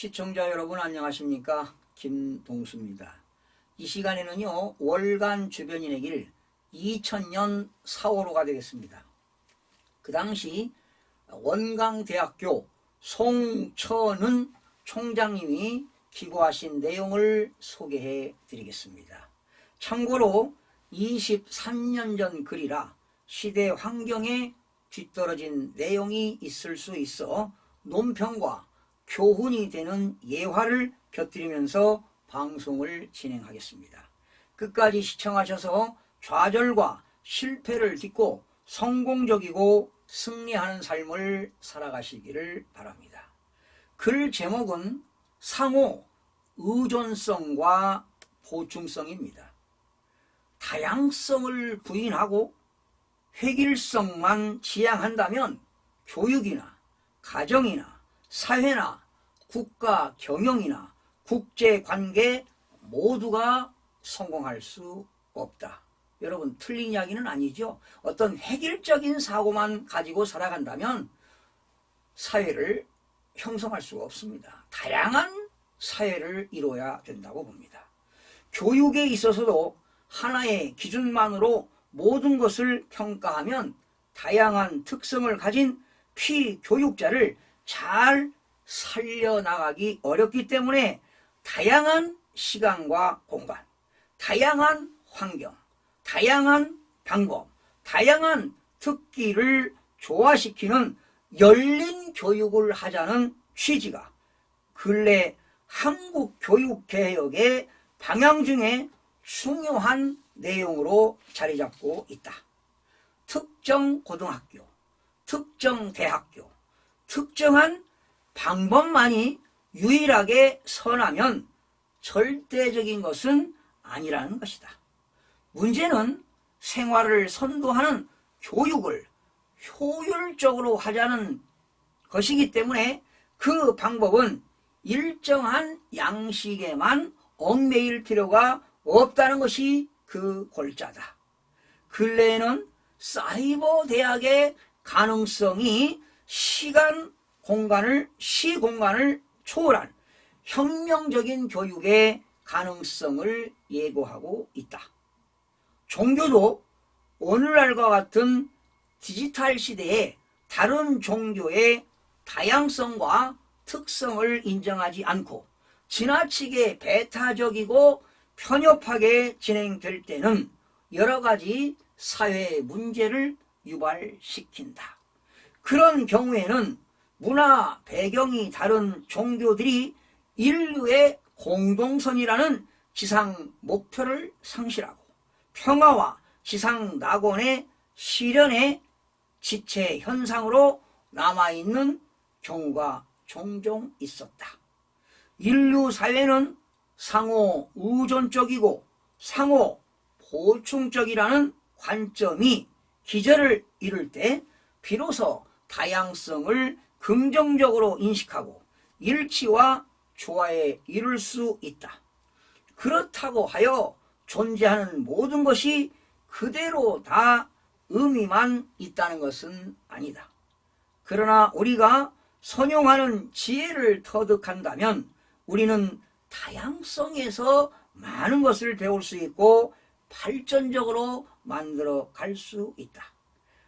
시청자 여러분 안녕하십니까 김동수입니다. 이 시간에는요 월간 주변인의 길 2000년 4월호가 되겠습니다. 그 당시 원광대학교 송천은 총장님이 기고하신 내용을 소개해 드리겠습니다. 참고로 23년 전 글이라 시대 환경에 뒤떨어진 내용이 있을 수 있어 논평과 교훈이 되는 예화를 곁들이면서 방송을 진행하겠습니다. 끝까지 시청하셔서 좌절과 실패를 딛고 성공적이고 승리하는 삶을 살아가시기를 바랍니다. 글 제목은 상호 의존성과 보충성입니다. 다양성을 부인하고 획일성만 지향한다면 교육이나 가정이나 사회나 국가 경영이나 국제 관계 모두가 성공할 수 없다. 여러분 틀린 이야기는 아니죠. 어떤 획일적인 사고만 가지고 살아간다면 사회를 형성할 수가 없습니다. 다양한 사회를 이루어야 된다고 봅니다. 교육에 있어서도 하나의 기준만으로 모든 것을 평가하면 다양한 특성을 가진 피교육자를 잘 살려나가기 어렵기 때문에 다양한 시간과 공간, 다양한 환경, 다양한 방법, 다양한 특기를 조화시키는 열린 교육을 하자는 취지가 근래 한국 교육 개혁의 방향 중에 중요한 내용으로 자리 잡고 있다. 특정 고등학교, 특정 대학교, 특정한 방법만이 유일하게 선하면 절대적인 것은 아니라는 것이다. 문제는 생활을 선도하는 교육을 효율적으로 하자는 것이기 때문에 그 방법은 일정한 양식에만 얽매일 필요가 없다는 것이 그 골자다. 근래에는 사이버 대학의 가능성이 시간 공간을 시 공간을 초월한 혁명적인 교육의 가능성을 예고하고 있다. 종교도 오늘날과 같은 디지털 시대에 다른 종교의 다양성과 특성을 인정하지 않고 지나치게 배타적이고 편협하게 진행될 때는 여러 가지 사회 문제를 유발시킨다. 그런 경우에는 문화 배경이 다른 종교들이 인류의 공동선이라는 지상 목표를 상실하고 평화와 지상 낙원의 실현의 지체 현상으로 남아있는 경우가 종종 있었다. 인류 사회는 상호 의존적이고 상호 보충적이라는 관점이 기절을 이룰 때 비로소 다양성을 긍정적으로 인식하고 일치와 조화에 이룰 수 있다. 그렇다고 하여 존재하는 모든 것이 그대로 다 의미만 있다는 것은 아니다. 그러나 우리가 선용하는 지혜를 터득한다면 우리는 다양성에서 많은 것을 배울 수 있고 발전적으로 만들어 갈 수 있다.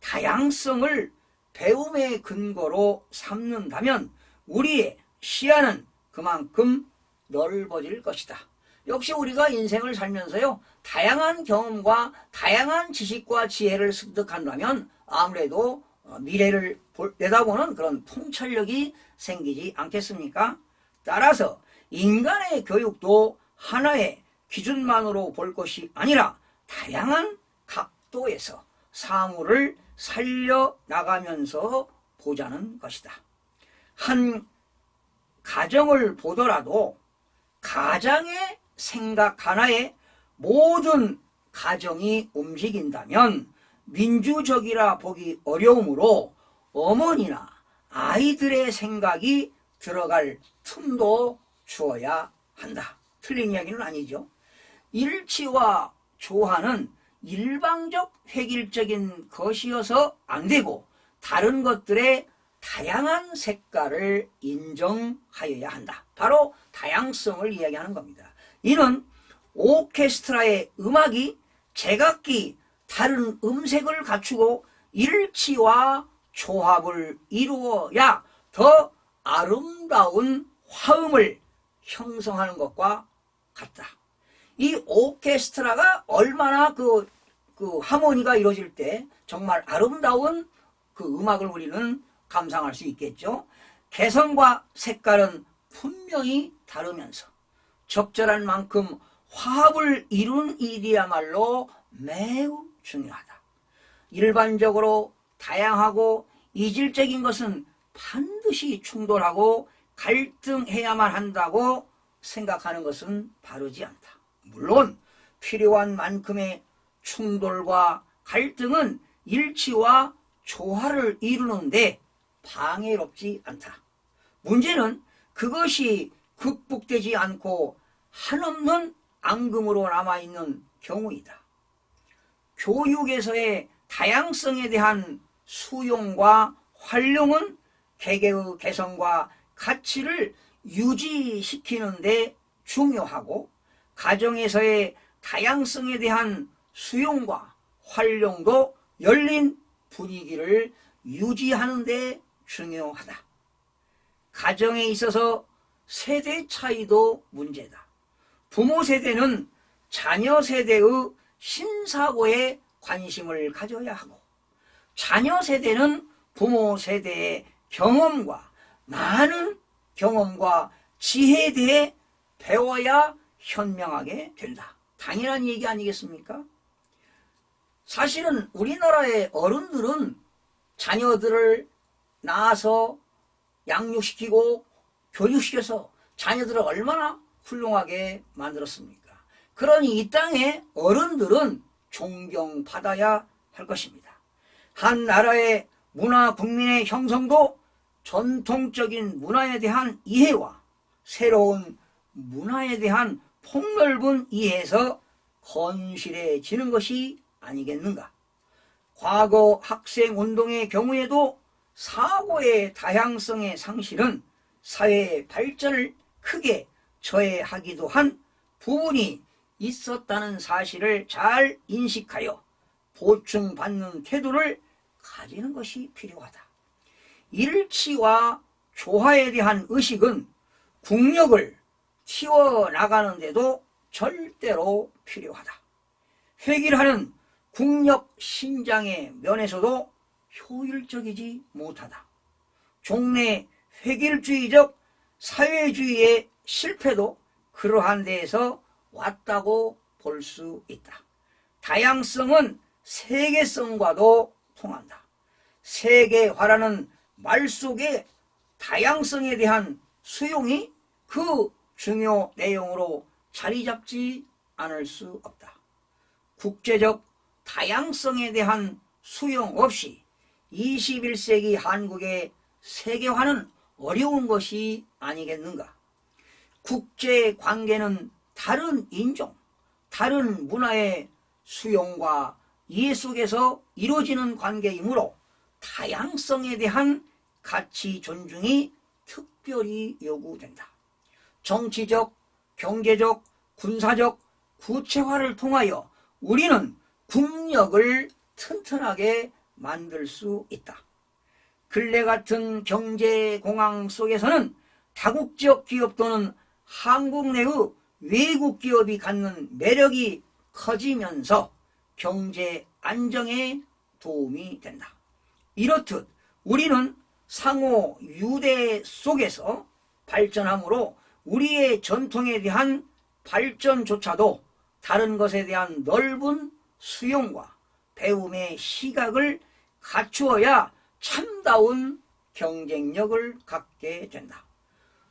다양성을 배움의 근거로 삼는다면 우리의 시야는 그만큼 넓어질 것이다. 역시 우리가 인생을 살면서요, 다양한 경험과 다양한 지식과 지혜를 습득한다면 아무래도 어, 미래를 내다보는 그런 통찰력이 생기지 않겠습니까? 따라서 인간의 교육도 하나의 기준만으로 볼 것이 아니라 다양한 각도에서 사물을 살려나가면서 보자는 것이다. 한 가정을 보더라도 가장의 생각 하나에 모든 가정이 움직인다면 민주적이라 보기 어려우므로 어머니나 아이들의 생각이 들어갈 틈도 주어야 한다. 틀린 이야기는 아니죠. 일치와 조화는 일방적 획일적인 것이어서 안 되고 다른 것들의 다양한 색깔을 인정하여야 한다. 바로 다양성을 이야기하는 겁니다. 이는 오케스트라의 음악이 제각기 다른 음색을 갖추고 일치와 조합을 이루어야 더 아름다운 화음을 형성하는 것과 같다. 이 오케스트라가 얼마나 그, 그 하모니가 이루어질 때 정말 아름다운 그 음악을 우리는 감상할 수 있겠죠. 개성과 색깔은 분명히 다르면서 적절한 만큼 화합을 이룬 일이야말로 매우 중요하다. 일반적으로 다양하고 이질적인 것은 반드시 충돌하고 갈등해야만 한다고 생각하는 것은 바르지 않다. 물론 필요한 만큼의 충돌과 갈등은 일치와 조화를 이루는데 방해롭지 않다. 문제는 그것이 극복되지 않고 한없는 앙금으로 남아있는 경우이다. 교육에서의 다양성에 대한 수용과 활용은 개개의 개성과 가치를 유지시키는 데 중요하고 가정에서의 다양성에 대한 수용과 활용도 열린 분위기를 유지하는 데 중요하다. 가정에 있어서 세대 차이도 문제다. 부모 세대는 자녀 세대의 신사고에 관심을 가져야 하고 자녀 세대는 부모 세대의 경험과 많은 경험과 지혜에 대해 배워야 현명하게 된다. 당연한 얘기 아니겠습니까? 사실은 우리나라의 어른들은 자녀들을 낳아서 양육시키고 교육시켜서 자녀들을 얼마나 훌륭하게 만들었습니까? 그러니 이 땅의 어른들은 존경받아야 할 것입니다. 한 나라의 문화 국민의 형성도 전통적인 문화에 대한 이해와 새로운 문화에 대한 폭넓은 이해에서 건실해지는 것이 아니겠는가. 과거 학생 운동의 경우에도 사고의 다양성의 상실은 사회의 발전을 크게 저해하기도 한 부분이 있었다는 사실을 잘 인식하여 보충받는 태도를 가지는 것이 필요하다. 일치와 조화에 대한 의식은 국력을 튀어나가는데도 절대로 필요하다. 획일하는 국력 신장의 면에서도 효율적이지 못하다. 종래 획일주의적 사회주의의 실패도 그러한 데에서 왔다고 볼 수 있다. 다양성은 세계성과도 통한다. 세계화라는 말 속에 다양성에 대한 수용이 그 중요 내용으로 자리 잡지 않을 수 없다. 국제적 다양성에 대한 수용 없이 21세기 한국의 세계화는 어려운 것이 아니겠는가. 국제 관계는 다른 인종, 다른 문화의 수용과 이해 속에서 이루어지는 관계이므로 다양성에 대한 가치 존중이 특별히 요구된다. 정치적, 경제적, 군사적 구체화를 통하여 우리는 국력을 튼튼하게 만들 수 있다. 근래 같은 경제 공황 속에서는 다국적 기업 또는 한국 내의 외국 기업이 갖는 매력이 커지면서 경제 안정에 도움이 된다. 이렇듯 우리는 상호 유대 속에서 발전함으로 우리의 전통에 대한 발전조차도 다른 것에 대한 넓은 수용과 배움의 시각을 갖추어야 참다운 경쟁력을 갖게 된다.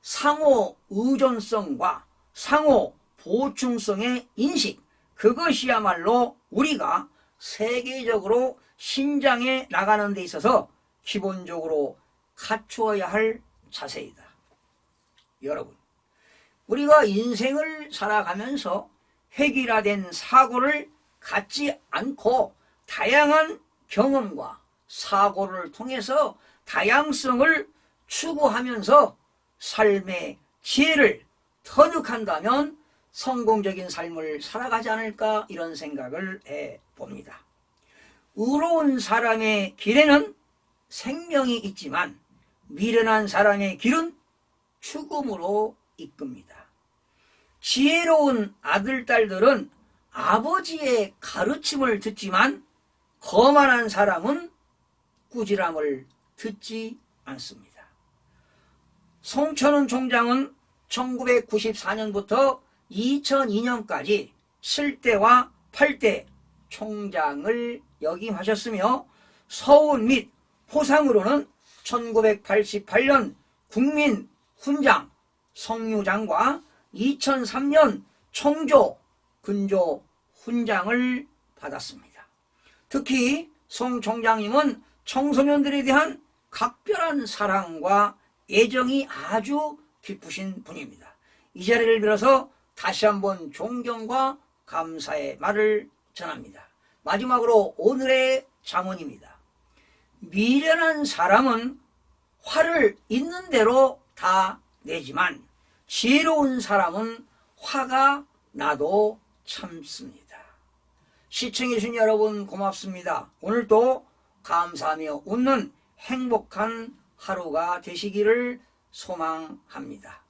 상호 의존성과 상호 보충성의 인식, 그것이야말로 우리가 세계적으로 신장해 나가는 데 있어서 기본적으로 갖추어야 할 자세이다. 여러분, 우리가 인생을 살아가면서 획일화된 사고를 갖지 않고 다양한 경험과 사고를 통해서 다양성을 추구하면서 삶의 지혜를 터득한다면 성공적인 삶을 살아가지 않을까 이런 생각을 해 봅니다. 의로운 사람의 길에는 생명이 있지만 미련한 사람의 길은 죽음으로 이끕니다. 지혜로운 아들, 딸들은 아버지의 가르침을 듣지만 거만한 사람은 꾸지람을 듣지 않습니다. 송천훈 총장은 1994년부터 2002년까지 7대와 8대 총장을 역임하셨으며 서울 및 포상으로는 1988년 국민 훈장 성유장과 2003년 청조 근조 훈장을 받았습니다. 특히 송 총장님은 청소년들에 대한 각별한 사랑과 애정이 아주 깊으신 분입니다. 이 자리를 빌어서 다시 한번 존경과 감사의 말을 전합니다. 마지막으로 오늘의 자문입니다. 미련한 사람은 화를 있는 대로 다 내지만 지혜로운 사람은 화가 나도 참습니다. 시청해주신 여러분 고맙습니다. 오늘도 감사하며 웃는 행복한 하루가 되시기를 소망합니다.